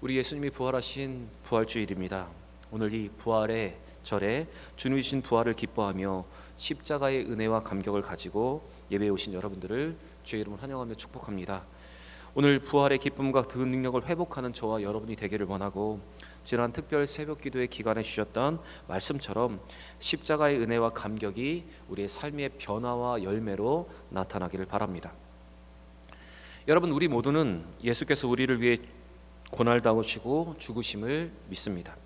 우리 예수님이 부활하신 부활주일입니다. 오늘 이 부활의 절에 주님이신 부활을 기뻐하며 십자가의 은혜와 감격을 가지고 예배에 오신 여러분들을 주의 이름으로 환영하며 축복합니다. 오늘 부활의 기쁨과 그 능력을 회복하는 저와 여러분이 되기를 원하고 지난 특별 새벽 기도의 기간에 주셨던 말씀처럼 십자가의 은혜와 감격이 우리의 삶의 변화와 열매로 나타나기를 바랍니다. 여러분 우리 모두는 예수께서 우리를 위해 고날 당하시고 죽으심을 믿습니다.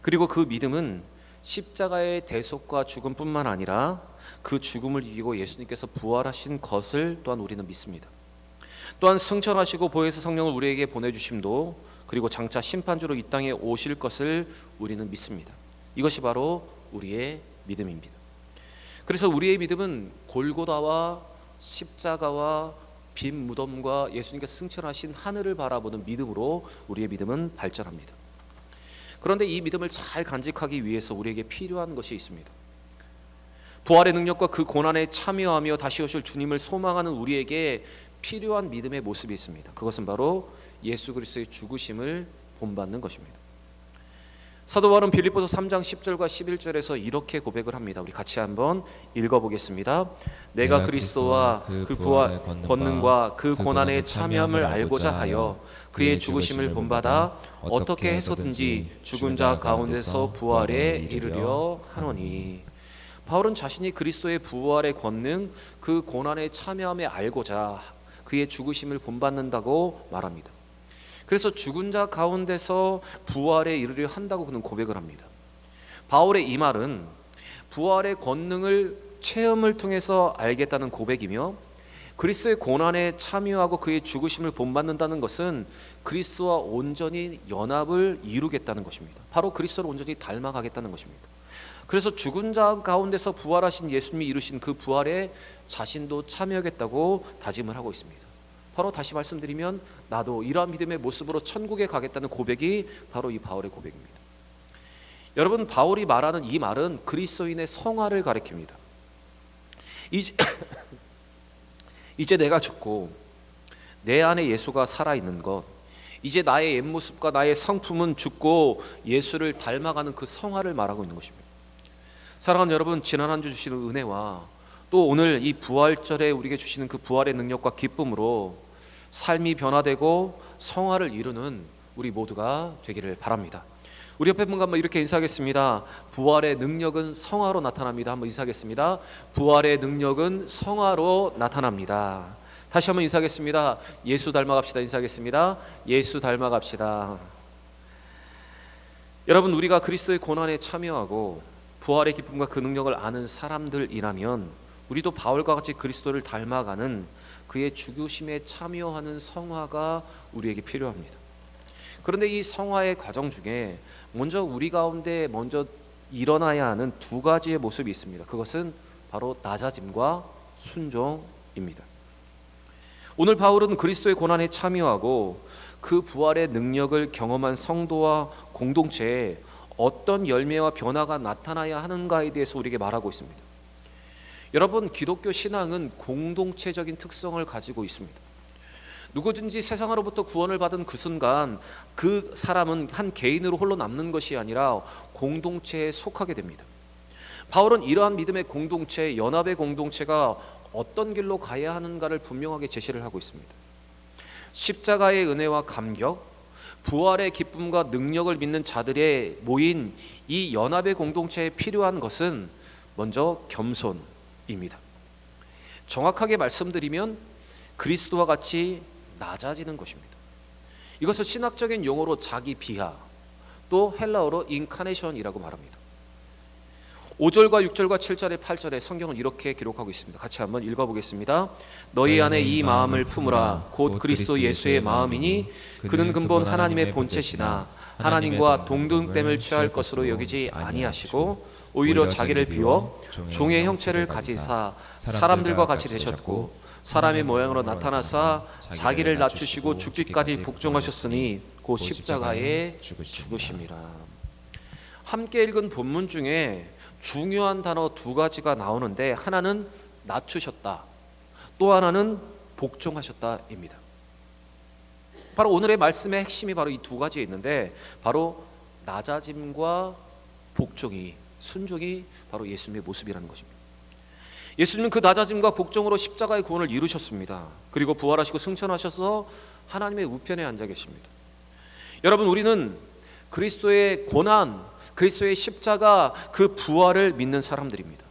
그리고 그 믿음은 십자가의 대속과 죽음뿐만 아니라 그 죽음을 이기고 예수님께서 부활하신 것을 또한 우리는 믿습니다. 또한 승천하시고 보혜사 성령을 우리에게 보내주심도 그리고 장차 심판주로 이 땅에 오실 것을 우리는 믿습니다. 이것이 바로 우리의 믿음입니다. 그래서 우리의 믿음은 골고다와 십자가와 빈 무덤과 예수님께서 승천하신 하늘을 바라보는 믿음으로 우리의 믿음은 발전합니다. 그런데 이 믿음을 잘 간직하기 위해서 우리에게 필요한 것이 있습니다. 부활의 능력과 그 고난에 참여하며 다시 오실 주님을 소망하는 우리에게 필요한 믿음의 모습이 있습니다. 그것은 바로 예수 그리스도의 죽으심을 본받는 것입니다. 사도 바울은 빌립보서 3장 10절과 11절에서 이렇게 고백을 합니다. 우리 같이 한번 읽어 보겠습니다. 내가 그리스도와 그 부활 권능과 그 고난의 참여함을 알고자 하여 그의 죽으심을 본받아 어떻게 해서든지 죽은 자 가운데서 부활에 이르려 하노니 바울은 자신이 그리스도의 부활의 권능 그 고난의 참여함에 알고자 그의 죽으심을 본받는다고 말합니다. 그래서 죽은 자 가운데서 부활에 이르려 한다고 그는 고백을 합니다. 바울의 이 말은 부활의 권능을 체험을 통해서 알겠다는 고백이며 그리스도의 고난에 참여하고 그의 죽으심을 본받는다는 것은 그리스도와 온전히 연합을 이루겠다는 것입니다. 바로 그리스도를 온전히 닮아가겠다는 것입니다. 그래서 죽은 자 가운데서 부활하신 예수님이 이루신 그 부활에 자신도 참여하겠다고 다짐을 하고 있습니다. 바로 다시 말씀드리면 나도 이러한 믿음의 모습으로 천국에 가겠다는 고백이 바로 이 바울의 고백입니다. 여러분 바울이 말하는 이 말은 그리스도인의 성화를 가리킵니다. 이제, 이제 내가 죽고 내 안에 예수가 살아 있는 것, 이제 나의 옛 모습과 나의 성품은 죽고 예수를 닮아가는 그 성화를 말하고 있는 것입니다. 사랑하는 여러분, 지난 한 주 주시는 은혜와 또 오늘 이 부활절에 우리에게 주시는 그 부활의 능력과 기쁨으로 삶이 변화되고 성화를 이루는 우리 모두가 되기를 바랍니다. 우리 옆에 분과 한번 이렇게 인사하겠습니다. 부활의 능력은 성화로 나타납니다. 한번 인사하겠습니다. 부활의 능력은 성화로 나타납니다. 다시 한번 인사하겠습니다. 예수 닮아갑시다. 인사하겠습니다. 예수 닮아갑시다. 여러분 우리가 그리스도의 고난에 참여하고 부활의 기쁨과 그 능력을 아는 사람들이라면 우리도 바울과 같이 그리스도를 닮아가는 그의 죽으심에 참여하는 성화가 우리에게 필요합니다. 그런데 이 성화의 과정 중에 먼저 우리 가운데 먼저 일어나야 하는 두 가지의 모습이 있습니다. 그것은 바로 낮아짐과 순종입니다. 오늘 바울은 그리스도의 고난에 참여하고 그 부활의 능력을 경험한 성도와 공동체에 어떤 열매와 변화가 나타나야 하는가에 대해서 우리에게 말하고 있습니다. 여러분, 기독교 신앙은 공동체적인 특성을 가지고 있습니다. 누구든지 세상으로부터 구원을 받은 그 순간 그 사람은 한 개인으로 홀로 남는 것이 아니라 공동체에 속하게 됩니다. 바울은 이러한 믿음의 공동체, 연합의 공동체가 어떤 길로 가야 하는가를 분명하게 제시를 하고 있습니다. 십자가의 은혜와 감격, 부활의 기쁨과 능력을 믿는 자들의 모인 이 연합의 공동체에 필요한 것은 먼저 겸손 입니다. 정확하게 말씀드리면 그리스도와 같이 낮아지는 것입니다. 이것을 신학적인 용어로 자기 비하, 또 헬라어로 인카네이션이라고 말합니다. 5절과 6절과 7절에 8절에 성경은 이렇게 기록하고 있습니다. 같이 한번 읽어 보겠습니다. 너희 안에 이 마음을 품으라 곧 그리스도 예수의 마음이니 그는 근본 하나님의 본체시나 하나님과 동등됨을 취할 것으로 여기지 아니하시고 오히려 자기를 비워 종의 형체를 가지사 사람들과 같이 되셨고 사람의 모양으로 나타나사 자기를 낮추시고 죽기까지 복종하셨으니 곧 십자가에 죽으심이라. 함께 읽은 본문 중에 중요한 단어 두 가지가 나오는데 하나는 낮추셨다. 또 하나는 복종하셨다입니다. 바로 오늘의 말씀의 핵심이 바로 이 두 가지에 있는데 바로 낮아짐과 복종이 순종이 바로 예수님의 모습이라는 것입니다. 예수님은 그 낮아짐과 복종으로 십자가의 구원을 이루셨습니다. 그리고 부활하시고 승천하셔서 하나님의 우편에 앉아 계십니다. 여러분 우리는 그리스도의 고난, 그리스도의 십자가 그 부활을 믿는 사람들입니다.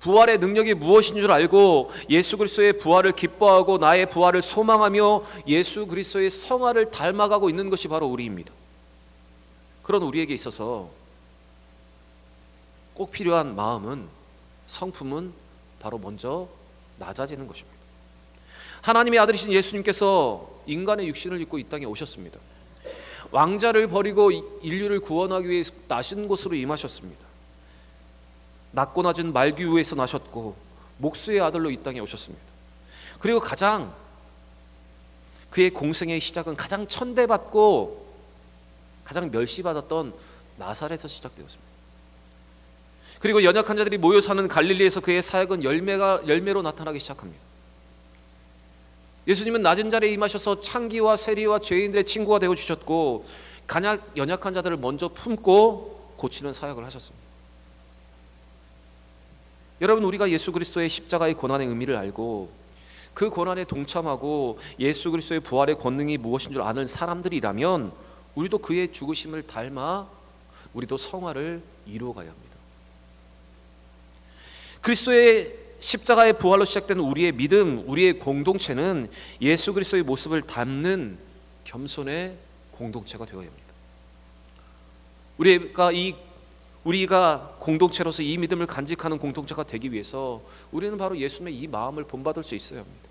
부활의 능력이 무엇인 줄 알고 예수 그리스도의 부활을 기뻐하고 나의 부활을 소망하며 예수 그리스도의 성화를 닮아가고 있는 것이 바로 우리입니다. 그런 우리에게 있어서 꼭 필요한 마음은 성품은 바로 먼저 낮아지는 것입니다. 하나님의 아들이신 예수님께서 인간의 육신을 입고 이 땅에 오셨습니다. 왕자를 버리고 인류를 구원하기 위해 나신 곳으로 임하셨습니다. 낮고 낮은 말기후에서 나셨고 목수의 아들로 이 땅에 오셨습니다. 그리고 가장 그의 공생의 시작은 가장 천대받고 가장 멸시받았던 나사렛에서 시작되었습니다. 그리고 연약한 자들이 모여 사는 갈릴리에서 그의 사역은 열매가 열매로 나타나기 시작합니다. 예수님은 낮은 자리에 임하셔서 창기와 세리와 죄인들의 친구가 되어 주셨고 간약 연약한 자들을 먼저 품고 고치는 사역을 하셨습니다. 여러분 우리가 예수 그리스도의 십자가의 고난의 의미를 알고 그 고난에 동참하고 예수 그리스도의 부활의 권능이 무엇인 줄 아는 사람들이라면 우리도 그의 죽으심을 닮아 우리도 성화를 이루어 가야 합니다. 그리스도의 십자가의 부활로 시작된 우리의 믿음, 우리의 공동체는 예수 그리스도의 모습을 담는 겸손의 공동체가 되어야 합니다. 우리가 이 우리가 공동체로서 이 믿음을 간직하는 공동체가 되기 위해서 우리는 바로 예수님의 이 마음을 본받을 수 있어야 합니다.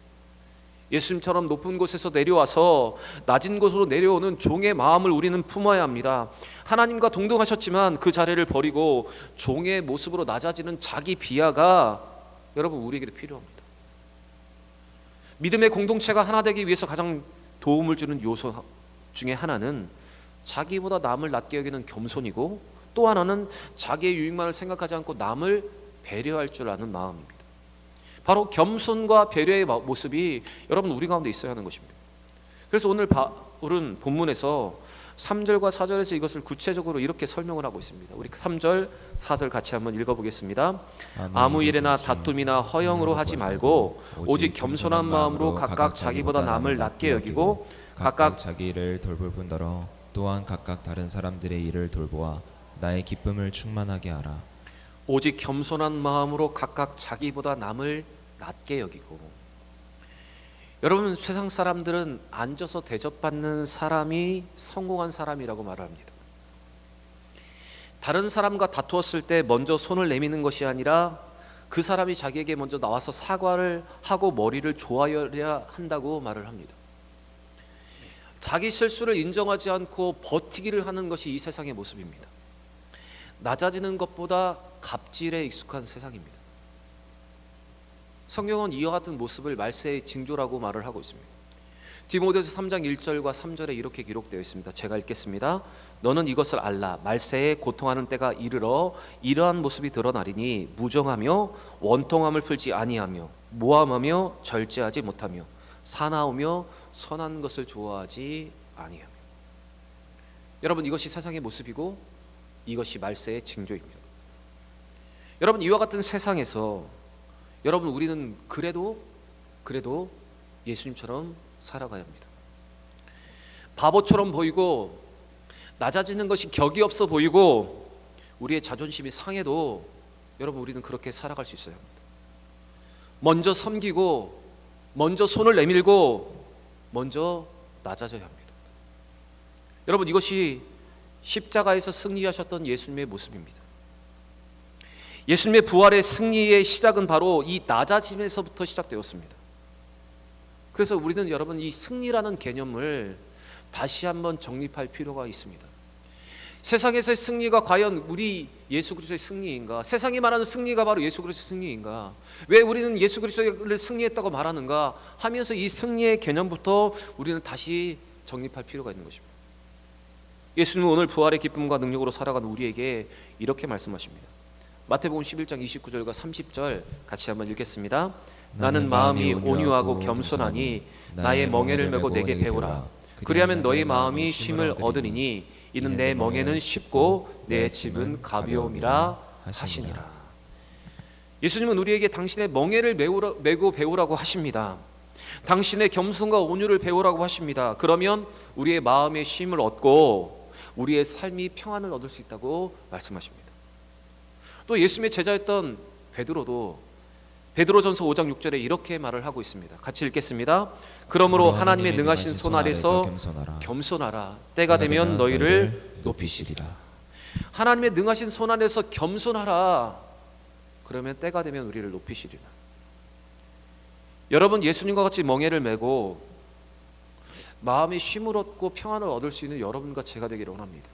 예수님처럼 높은 곳에서 내려와서 낮은 곳으로 내려오는 종의 마음을 우리는 품어야 합니다. 하나님과 동등하셨지만 그 자리를 버리고 종의 모습으로 낮아지는 자기 비하가 여러분 우리에게도 필요합니다. 믿음의 공동체가 하나 되기 위해서 가장 도움을 주는 요소 중에 하나는 자기보다 남을 낮게 여기는 겸손이고 또 하나는 자기의 유익만을 생각하지 않고 남을 배려할 줄 아는 마음입니다. 바로 겸손과 배려의 모습이 여러분 우리 가운데 있어야 하는 것입니다. 그래서 오늘 바울은 본문에서 3절과 4절에서 이것을 구체적으로 이렇게 설명을 하고 있습니다. 우리 3절, 4절 같이 한번 읽어보겠습니다. 아무 일에나 다툼이나 허영으로 하지 말고 오직 겸손한 마음으로 각각 자기보다 남을 낮게 여기고 각각 자기 일을 돌볼 뿐더러 또한 각각 다른 사람들의 일을 돌보아 나의 기쁨을 충만하게 하라. 오직 겸손한 마음으로 각각 자기보다 남을 낮게 여기고 여러분 세상 사람들은 앉아서 대접받는 사람이 성공한 사람이라고 말합니다. 다른 사람과 다투었을 때 먼저 손을 내미는 것이 아니라 그 사람이 자기에게 먼저 나와서 사과를 하고 머리를 조아야 한다고 말을 합니다. 자기 실수를 인정하지 않고 버티기를 하는 것이 이 세상의 모습입니다. 낮아지는 것보다 갑질에 익숙한 세상입니다. 성경은 이와 같은 모습을 말세의 징조라고 말을 하고 있습니다. 디모데서 3장 1절과 3절에 이렇게 기록되어 있습니다. 제가 읽겠습니다. 너는 이것을 알라 말세에 고통하는 때가 이르러 이러한 모습이 드러나리니 무정하며 원통함을 풀지 아니하며 모함하며 절제하지 못하며 사나우며 선한 것을 좋아하지 아니하며 여러분 이것이 세상의 모습이고 이것이 말세의 징조입니다. 여러분 이와 같은 세상에서 여러분 우리는 그래도 그래도 예수님처럼 살아가야 합니다. 바보처럼 보이고 낮아지는 것이 격이 없어 보이고 우리의 자존심이 상해도 여러분 우리는 그렇게 살아갈 수 있어야 합니다. 먼저 섬기고 먼저 손을 내밀고 먼저 낮아져야 합니다. 여러분 이것이 십자가에서 승리하셨던 예수님의 모습입니다. 예수님의 부활의 승리의 시작은 바로 이 낮아짐에서부터 시작되었습니다. 그래서 우리는 여러분 이 승리라는 개념을 다시 한번 정립할 필요가 있습니다. 세상에서의 승리가 과연 우리 예수 그리스도의 승리인가? 세상이 말하는 승리가 바로 예수 그리스도의 승리인가? 왜 우리는 예수 그리스도를 승리했다고 말하는가? 하면서 이 승리의 개념부터 우리는 다시 정립할 필요가 있는 것입니다. 예수님은 오늘 부활의 기쁨과 능력으로 살아가는 우리에게 이렇게 말씀하십니다. 마태복음 11장 29절과 30절 같이 한번 읽겠습니다. 나는 마음이 온유하고 겸손하니 나의 멍에를 메고 내게 배우라. 그리하면 너희 마음이 쉼을 얻으리니 이는 내 멍에는 쉽고 내 집은 가벼움이라 하시니라. 예수님은 우리에게 당신의 멍에를 메우라, 메고 배우라고 하십니다. 당신의 겸손과 온유를 배우라고 하십니다. 그러면 우리의 마음의 쉼을 얻고 우리의 삶이 평안을 얻을 수 있다고 말씀하십니다. 또 예수님의 제자였던 베드로도 베드로전서 5장 6절에 이렇게 말을 하고 있습니다. 같이 읽겠습니다. 그러므로 하나님의 능하신 손 아래서 겸손하라. 겸손하라. 때가 되면 너희를 높이시리라. 하나님의 능하신 손 안에서 겸손하라. 그러면 때가 되면 우리를 높이시리라. 여러분 예수님과 같이 멍에를 메고 마음이 쉼을 얻고 평안을 얻을 수 있는 여러분과 제가 되기를 원합니다.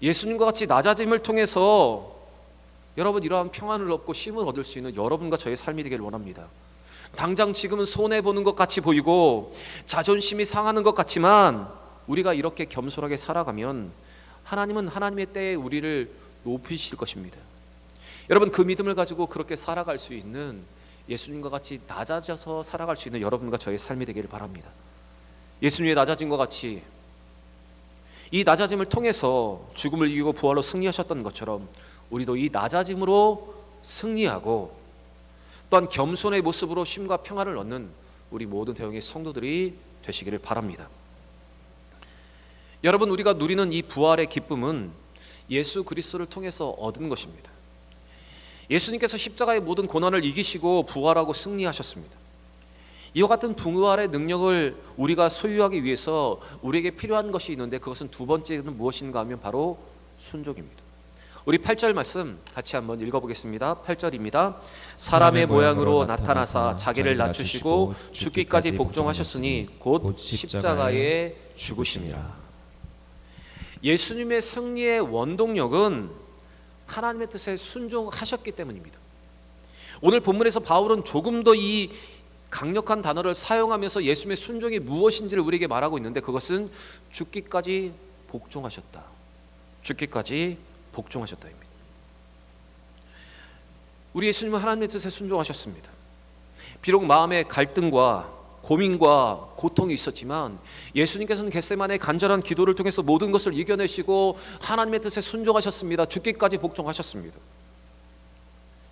예수님과 같이 낮아짐을 통해서 여러분 이러한 평안을 얻고 쉼을 얻을 수 있는 여러분과 저의 삶이 되기를 원합니다. 당장 지금은 손해 보는 것 같이 보이고 자존심이 상하는 것 같지만 우리가 이렇게 겸손하게 살아가면 하나님은 하나님의 때에 우리를 높이실 것입니다. 여러분 그 믿음을 가지고 그렇게 살아갈 수 있는 예수님과 같이 낮아져서 살아갈 수 있는 여러분과 저의 삶이 되기를 바랍니다. 예수님의 낮아진 것 같이 이 낮아짐을 통해서 죽음을 이기고 부활로 승리하셨던 것처럼 우리도 이 낮아짐으로 승리하고 또한 겸손의 모습으로 쉼과 평안을 얻는 우리 모든 대형의 성도들이 되시기를 바랍니다. 여러분 우리가 누리는 이 부활의 기쁨은 예수 그리스도를 통해서 얻은 것입니다. 예수님께서 십자가의 모든 고난을 이기시고 부활하고 승리하셨습니다. 이와 같은 부활의 능력을 우리가 소유하기 위해서 우리에게 필요한 것이 있는데 그것은 두 번째는 무엇인가 하면 바로 순종입니다. 우리 8절 말씀 같이 한번 읽어보겠습니다. 8절입니다. 사람의 모양으로 나타나사 자기를 낮추시고 죽기까지 복종하셨으니 곧 십자가에 죽으심이라. 예수님의 승리의 원동력은 하나님의 뜻에 순종하셨기 때문입니다. 오늘 본문에서 바울은 조금 더 이 강력한 단어를 사용하면서 예수님의 순종이 무엇인지를 우리에게 말하고 있는데 그것은 죽기까지 복종하셨다. 죽기까지 복종하셨다입니다. 우리 예수님은 하나님의 뜻에 순종하셨습니다. 비록 마음에 갈등과 고민과 고통이 있었지만 예수님께서는 겟세만의 간절한 기도를 통해서 모든 것을 이겨내시고 하나님의 뜻에 순종하셨습니다. 죽기까지 복종하셨습니다.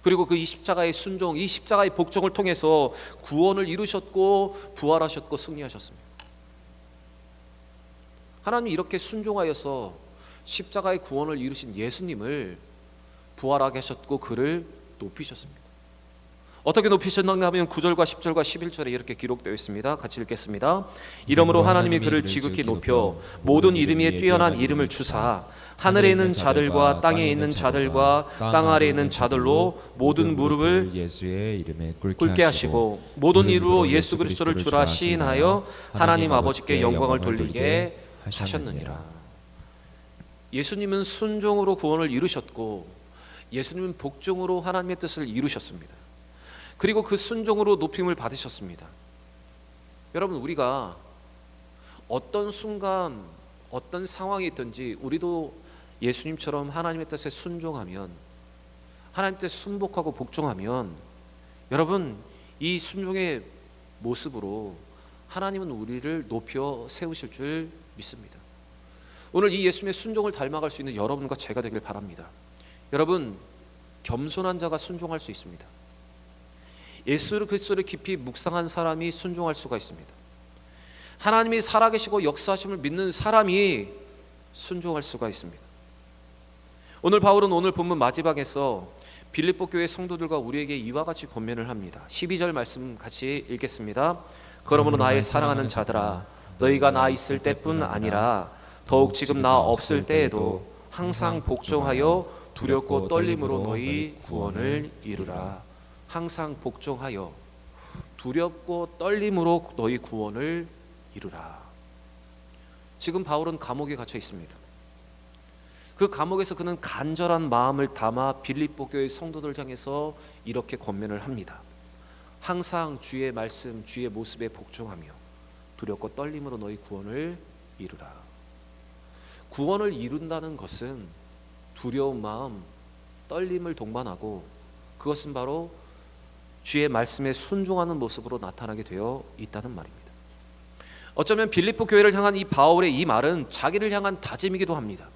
그리고 그 이 십자가의 순종, 이 십자가의 복종을 통해서 구원을 이루셨고 부활하셨고 승리하셨습니다. 하나님이 이렇게 순종하여서 십자가의 구원을 이루신 예수님을 부활하게 하셨고 그를 높이셨습니다. 어떻게 높이셨는가 하면 9절과 10절과 11절에 이렇게 기록되어 있습니다. 같이 읽겠습니다. 이러므로 하나님이 그를 지극히 높여 모든 이름 위에 뛰어난 이름을 주사 하늘에 있는 자들과 땅에 있는 자들과 땅 아래에 있는 자들로 모든 무릎을 예수의 이름에 꿇게 하시고 모든 이로 예수 그리스도를 주라 시인하여 하나님 아버지께 영광을 돌리게 하셨느니라. 예수님은 순종으로 구원을 이루셨고 예수님은 복종으로 하나님의 뜻을 이루셨습니다. 그리고 그 순종으로 높임을 받으셨습니다. 여러분 우리가 어떤 순간 어떤 상황이 있든지 우리도 예수님처럼 하나님의 뜻에 순종하면 하나님 뜻에 순복하고 복종하면 여러분 이 순종의 모습으로 하나님은 우리를 높여 세우실 줄 믿습니다. 오늘 이 예수님의 순종을 닮아갈 수 있는 여러분과 제가 되길 바랍니다. 여러분 겸손한 자가 순종할 수 있습니다. 예수 그리스도를 깊이 묵상한 사람이 순종할 수가 있습니다. 하나님이 살아계시고 역사하심을 믿는 사람이 순종할 수가 있습니다. 오늘 바울은 오늘 본문 마지막에서 빌립보 교회 성도들과 우리에게 이와 같이 권면을 합니다. 12절 말씀 같이 읽겠습니다. 그러므로 나의 사랑하는 자들아 너희가 나 있을 때뿐 아니라 더욱 지금 나 없을 때에도 항상 복종하여 두렵고 떨림으로 너희 구원을 이루라. 항상 복종하여 두렵고 떨림으로 너희 구원을 이루라. 지금 바울은 감옥에 갇혀 있습니다. 그 감옥에서 그는 간절한 마음을 담아 빌립보 교회 성도들 향해서 이렇게 권면을 합니다. 항상 주의 말씀, 주의 모습에 복종하며 두렵고 떨림으로 너희 구원을 이루라. 구원을 이룬다는 것은 두려운 마음, 떨림을 동반하고 그것은 바로 주의 말씀에 순종하는 모습으로 나타나게 되어 있다는 말입니다. 어쩌면 빌립보 교회를 향한 이 바울의 이 말은 자기를 향한 다짐이기도 합니다.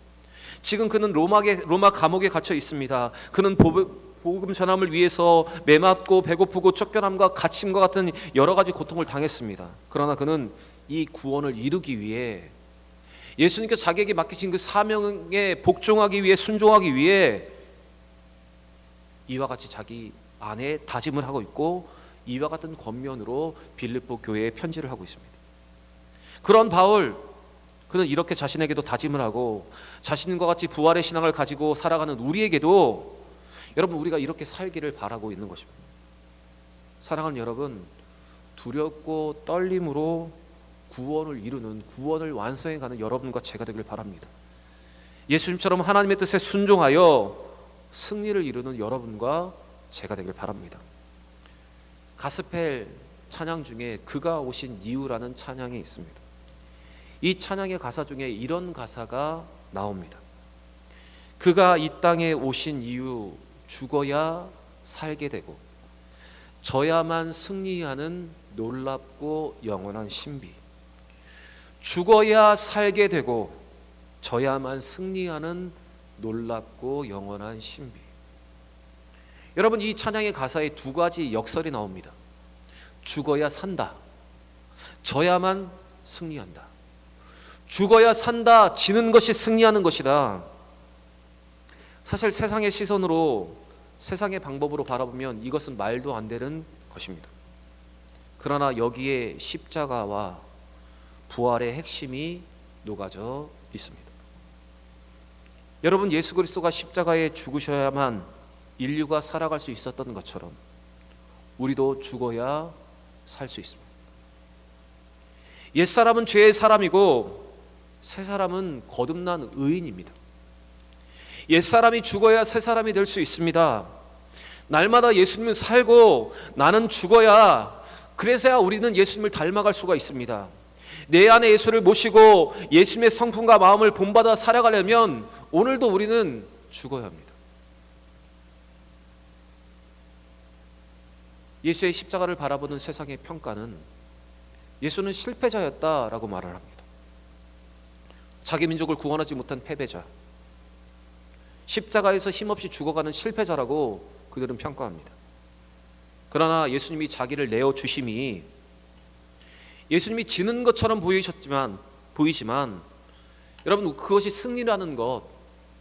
지금 그는 로마에 로마 감옥에 갇혀 있습니다. 그는 보- 복음 전함을 위해서 매맞고 배고프고 쫓겨남과 갇힘과 같은 여러 가지 고통을 당했습니다. 그러나 그는 이 구원을 이루기 위해 예수님께서 자기에게 맡기신 그 사명에 복종하기 위해 순종하기 위해 이와 같이 자기 안에 다짐을 하고 있고 이와 같은 권면으로 빌립보 교회에 편지를 하고 있습니다. 그런 바울 그는 이렇게 자신에게도 다짐을 하고 자신과 같이 부활의 신앙을 가지고 살아가는 우리에게도 여러분 우리가 이렇게 살기를 바라고 있는 것입니다. 사랑하는 여러분 두렵고 떨림으로 구원을 이루는 구원을 완성해 가는 여러분과 제가 되길 바랍니다. 예수님처럼 하나님의 뜻에 순종하여 승리를 이루는 여러분과 제가 되길 바랍니다. 가스펠 찬양 중에 그가 오신 이유라는 찬양이 있습니다. 이 찬양의 가사 중에 이런 가사가 나옵니다. 그가 이 땅에 오신 이유 죽어야 살게 되고 져야만 승리하는 놀랍고 영원한 신비. 죽어야 살게 되고 져야만 승리하는 놀랍고 영원한 신비. 여러분 이 찬양의 가사에 두 가지 역설이 나옵니다. 죽어야 산다. 져야만 승리한다. 죽어야 산다. 지는 것이 승리하는 것이다. 사실 세상의 시선으로 세상의 방법으로 바라보면 이것은 말도 안 되는 것입니다. 그러나 여기에 십자가와 부활의 핵심이 녹아져 있습니다. 여러분 예수 그리스도가 십자가에 죽으셔야만 인류가 살아갈 수 있었던 것처럼 우리도 죽어야 살 수 있습니다. 옛 사람은 죄의 사람이고 새 사람은 거듭난 의인입니다. 옛 사람이 죽어야 새 사람이 될 수 있습니다. 날마다 예수님을 살고 나는 죽어야 그래서야 우리는 예수님을 닮아갈 수가 있습니다. 내 안에 예수를 모시고 예수님의 성품과 마음을 본받아 살아가려면 오늘도 우리는 죽어야 합니다. 예수의 십자가를 바라보는 세상의 평가는 예수는 실패자였다라고 말을 합니다. 자기 민족을 구원하지 못한 패배자. 십자가에서 힘없이 죽어가는 실패자라고 그들은 평가합니다. 그러나 예수님이 자기를 내어 주심이 예수님이 지는 것처럼 보이셨지만 보이지만 여러분 그것이 승리라는 것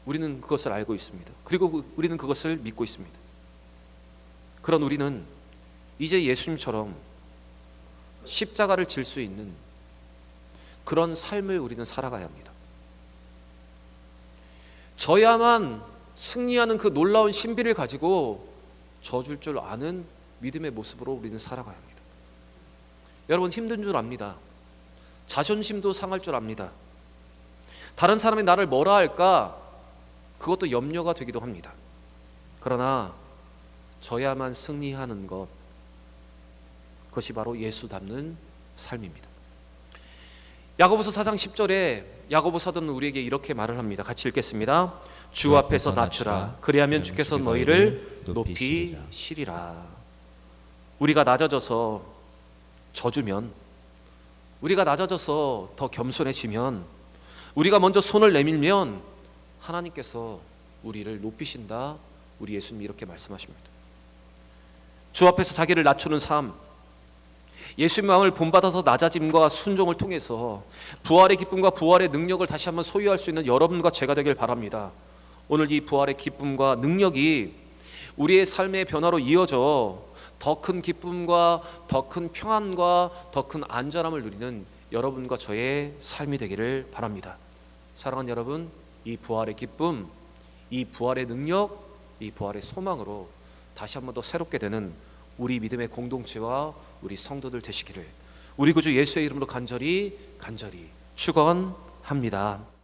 우리는 그것을 알고 있습니다. 그리고 그- 우리는 그것을 믿고 있습니다. 그런 우리는 이제 예수님처럼 십자가를 질 수 있는 그런 삶을 우리는 살아가야 합니다. 저야만 승리하는 그 놀라운 신비를 가지고 져줄 줄 아는 믿음의 모습으로 우리는 살아가야 합니다. 여러분 힘든 줄 압니다. 자존심도 상할 줄 압니다. 다른 사람이 나를 뭐라 할까? 그것도 염려가 되기도 합니다. 그러나 저야만 승리하는 것 그것이 바로 예수 닮는 삶입니다. 야고보서 4장 10절에 야고보 사도는 우리에게 이렇게 말을 합니다. 같이 읽겠습니다. 주 앞에서 낮추라. 그리하면 주께서 너희를 높이시리라. 우리가 낮아져서 져주면 우리가 낮아져서 더 겸손해지면 우리가 먼저 손을 내밀면 하나님께서 우리를 높이신다. 우리 예수님이 이렇게 말씀하십니다. 주 앞에서 자기를 낮추는 삶 예수의 마음을 본받아서 낮아짐과 순종을 통해서 부활의 기쁨과 부활의 능력을 다시 한번 소유할 수 있는 여러분과 제가 되길 바랍니다. 오늘 이 부활의 기쁨과 능력이 우리의 삶의 변화로 이어져 더 큰 기쁨과 더 큰 평안과 더 큰 안전함을 누리는 여러분과 저의 삶이 되기를 바랍니다. 사랑하는 여러분, 이 부활의 기쁨, 이 부활의 능력, 이 부활의 소망으로 다시 한 번 더 새롭게 되는 우리 믿음의 공동체와 우리 성도들 되시기를 우리 구주 예수의 이름으로 간절히 간절히 축원합니다.